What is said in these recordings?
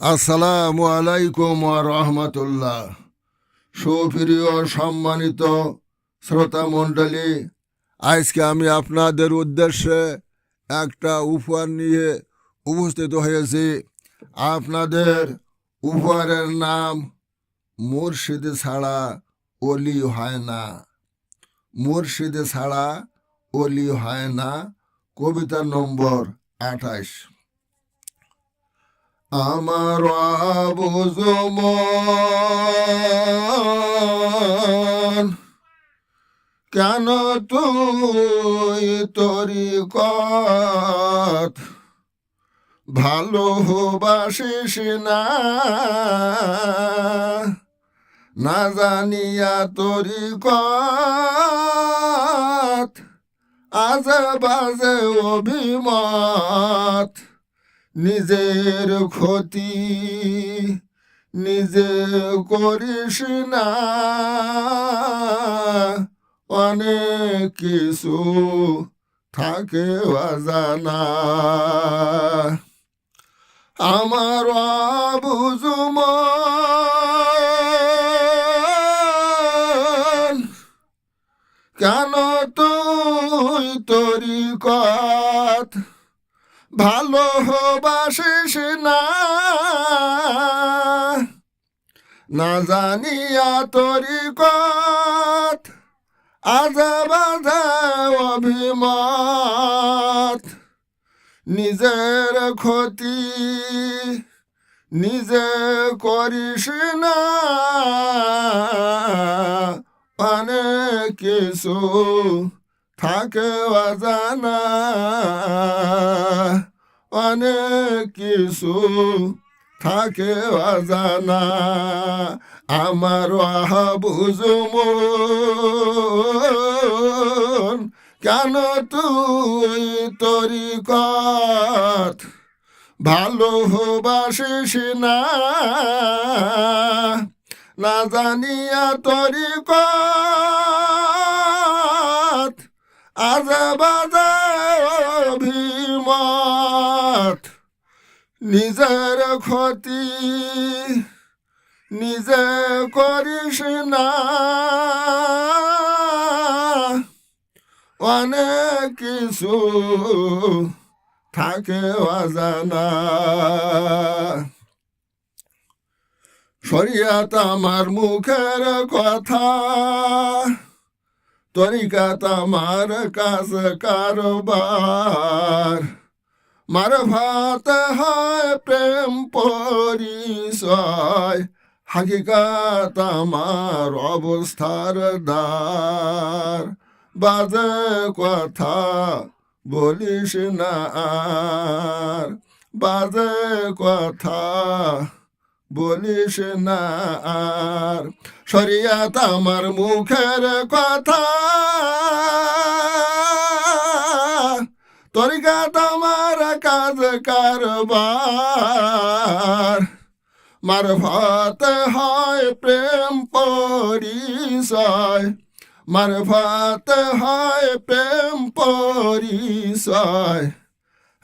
আসসালামু আলাইকুম রহমতুল্লাহ। সুপ্রিয় সম্মানিত শ্রোতা মণ্ডলী আজকে আমি আপনাদের উদ্দেশ্যে একটা উপহার নিয়ে উপস্থিত হয়েছি। আপনাদের উপহারের নাম মুর্শিদ ছাড়া অলি হয় না। মুর্শিদ ছাড়া অলি হয় না। কবিতা নম্বর আঠাশ। আমার আবুজমন কেন তুই তরি কত ভালো হবাসিস না। না জানিয়া তরি কত বাজে অভিমত। নিজের ক্ষতি নিজে করিস না। অনেক কিছু থাকে অজানা। আমার বুঝুমন কেন তুই তরি কত ভালো হবাসিস না। না জানিয়া তরি কত, আজা অভিমত। নিজের ক্ষতি নিজে করিস না। অনেক কিছু থাকে অজানা। অনেক কিছু থাকে অজানা। আমার বুঝুম কেন তুই তরি কত? ভালো হবাসিস না। না জানিয়া তরি কত। আজ বাজা অভিমত। নিজের ক্ষতি নিজে করিস না। অনেক কিছু থাকে অজানা। শরিয়াত আমার মুখের কথা। তরিকাত আমার কাজ কারবার মার ভাত হয় প্রেম পরিচয় হাকিকাত আমার অবস্থার দ্বার। বাজে কথা বলিস না আর, বাজে কথা বলিস না আর, শরিয়াত আমার মুখের কথা। তরিকাত আমার কাজ কারবার। মারফত হয় প্রেম পরিচয়। মারফত হয় প্রেম পরিচয়।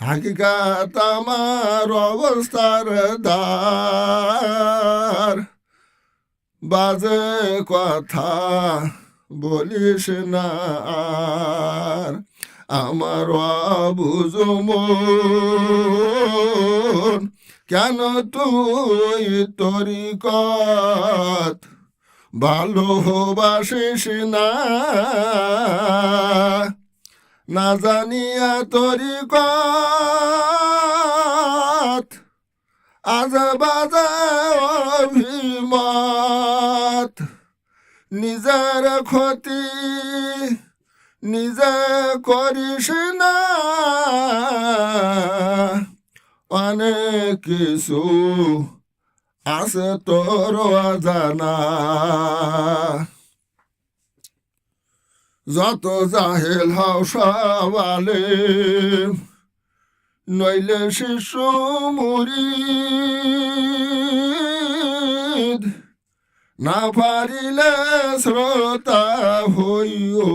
হাকিকাত আমার অবস্থার দ্বার। বাজে কথা বলিস না আর, আমার বুঝুম কেন তুই তরি ভালো হবাসিস না? না জানিয়া তরি আজ বাজা নিজের ক্ষতি নিজে করিস না, অনেক কিছু আছে তোর জানা যত জাহেল হাও সবালে নইলে শিশু মুড়ি না পারিলে শ্রোতা হইও,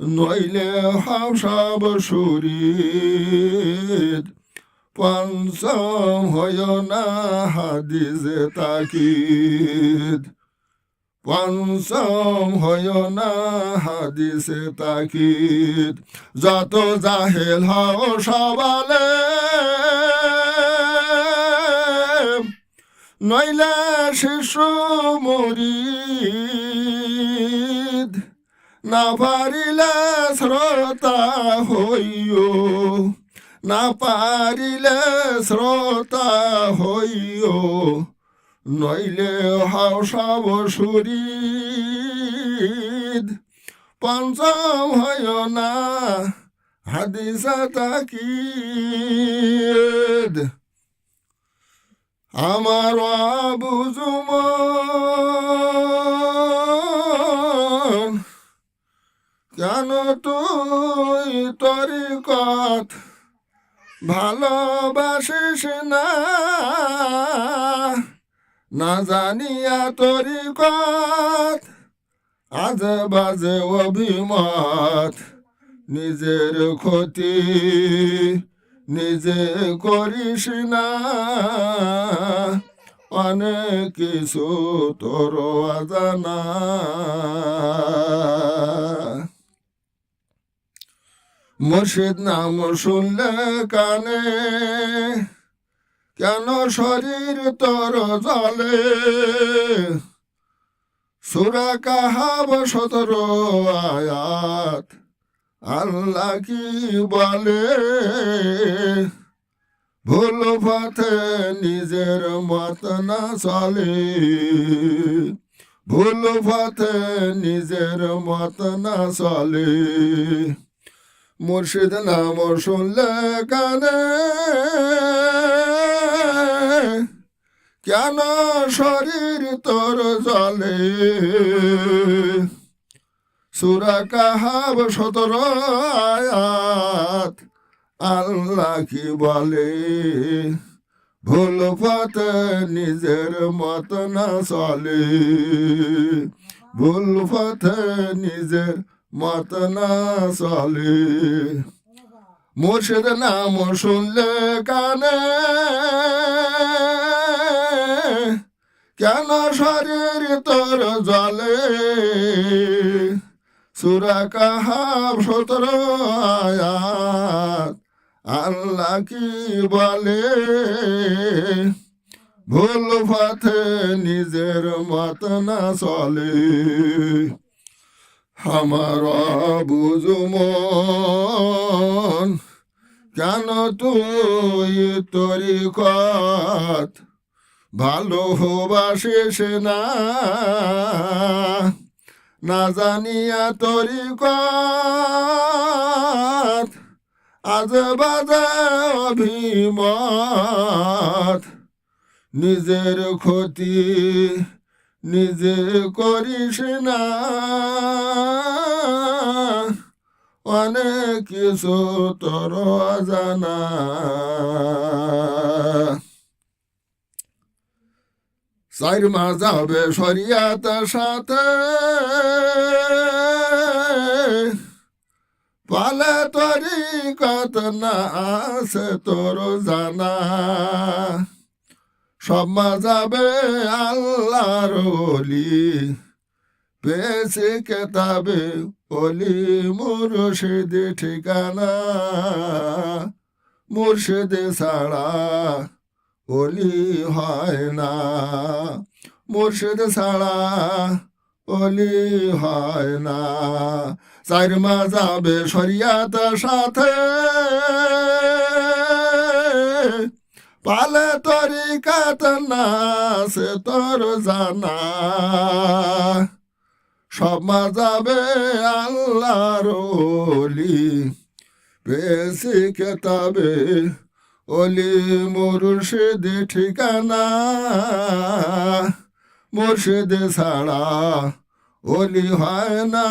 নইলে হাও সব শরীর পঞ্চম হয় না হাদিসে তাকিদ। পঞ্চম হয় না হাদিসে তাকিদ। যত জাহেল হও সবালে, নইলে শিশু মরিদ। না পারিলে শ্রোতা হইও, না পারিলে শ্রোতা হইও। নইলে হাও সব সুরিদ পঞ্চম হয় না হাদিসা তাকিদ। আমার বুঝুমন কেন তুই তরিকত ভালোবাসিস না? না জানিয়া তরিকত, আজ বাজে অভিমত। নিজের ক্ষতি নিজে করিস না। অনেক কিছু তোর অজানা। মুর্শিদ নাম শুনলে কানে কেন শরীর তোর জলে? সুরা কাহাব সতর আয়াত, আল্লাহ কি বলে? ভুল পথে নিজের মত না চলে। ভুল পথে নিজের মত না চলে। মুর্শিদ নাম শুনলে কানে কেন শরীর তোর জলে? সুরা কাহাব সতর আয়াত, আল্লাহ কি বলে? ভুল পথে নিজের মত না চলে। ভুল পথে নিজের মত না চলে। মুর্শিদ নাম শুনলে কানে কেন শরীর তোর জলে? সুরা কাহাব সতর আয়াত, আল্লাহ কি বলে? ভুল পথে নিজের মত না চলে। আমার বুঝুমন কেন তুই তরি কত ভালো হবাসিস না। না জানিয়া তরি আজ বাজা অভিমত। নিজের ক্ষতি নিজে করিস না। অনেক কিছু তোর জানা চার মাস যাবে শরিয়াত সাথে। পালে তরি কত না আছে তোর জানা। সব মা যাবে আল্লাহর অলি পেয়েছে কেতাবে অলি মুর্শিদ ঠিকানা মুর্শিদ ছাড়া অলি হয় না। মুর্শিদ ছাড়া অলি হয় না। চার মা যাবে শরিয়াত সাথে পালে তরি কাত না সে তোর জানা। সব মা যাবে আল্লাহর অলি পেয়েছি কেতাবে অলি মুর্শিদ ঠিকানা, মুর্শিদ ছাড়া অলি হয় না।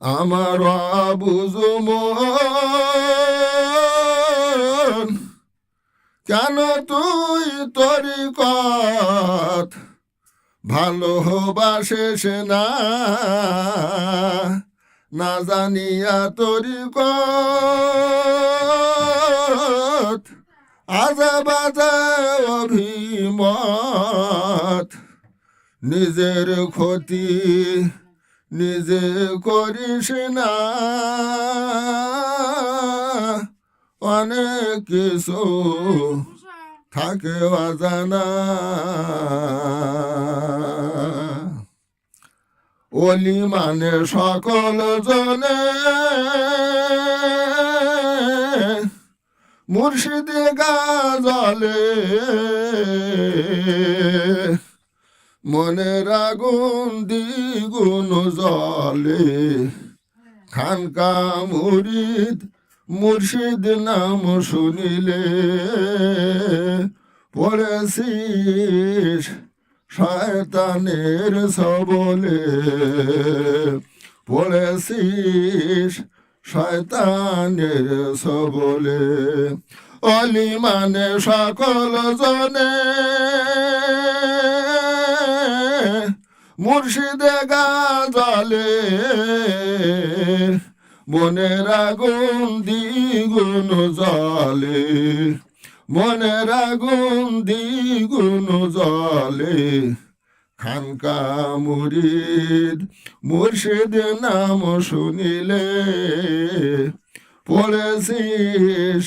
আমার বুঝুম কেন তুই তরি কত ভালো হবাসিস না। না জানিয়া তরিকত আজে অভিমত। নিজের ক্ষতি নিজে করিস না। অনেক কিছু থাকে অজানা। অলি মানে সকল জনে। মুর্শিদে গাজলে মনের আগুন দ্বিগুণ জলে খানকা মুরিদ মুর্শিদ নাম শুনিলে পড়েছিস। শয়তানের সবলে। পড়েছিস শয়তানের সবলে। অলি মানে সকল জনে। মুর্শিদে গাজলে। মনের আগুন দ্বিগুণ জলে মনের আগুন দ্বিগুণ জলে খানকা মুরিদ মুর্শিদ নাম শুনিলে, পড়েছিস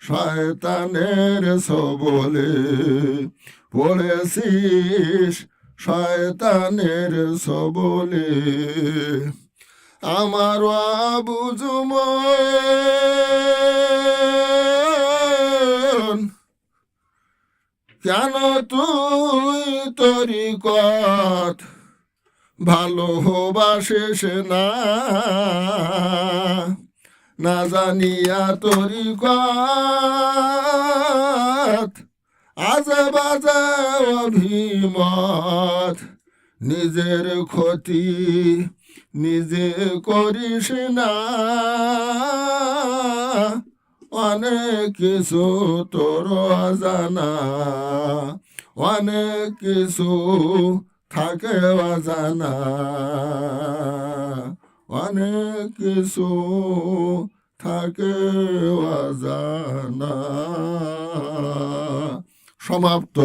শয়তানের সবলে, পড়েছিস শয়তানের সবলে। আমার বুঝুম কেন তুই তরি কত ভালো হবাসিস না। না জানিয়া তরি কত আজে বাজে অভিমত। নিজের ক্ষতি নিজে করিস না। অনেক কিছু তোর জানা অনেক কিছু থাকে অজানা অনেক কিছু থাকে অজানা। সমাপ্ত।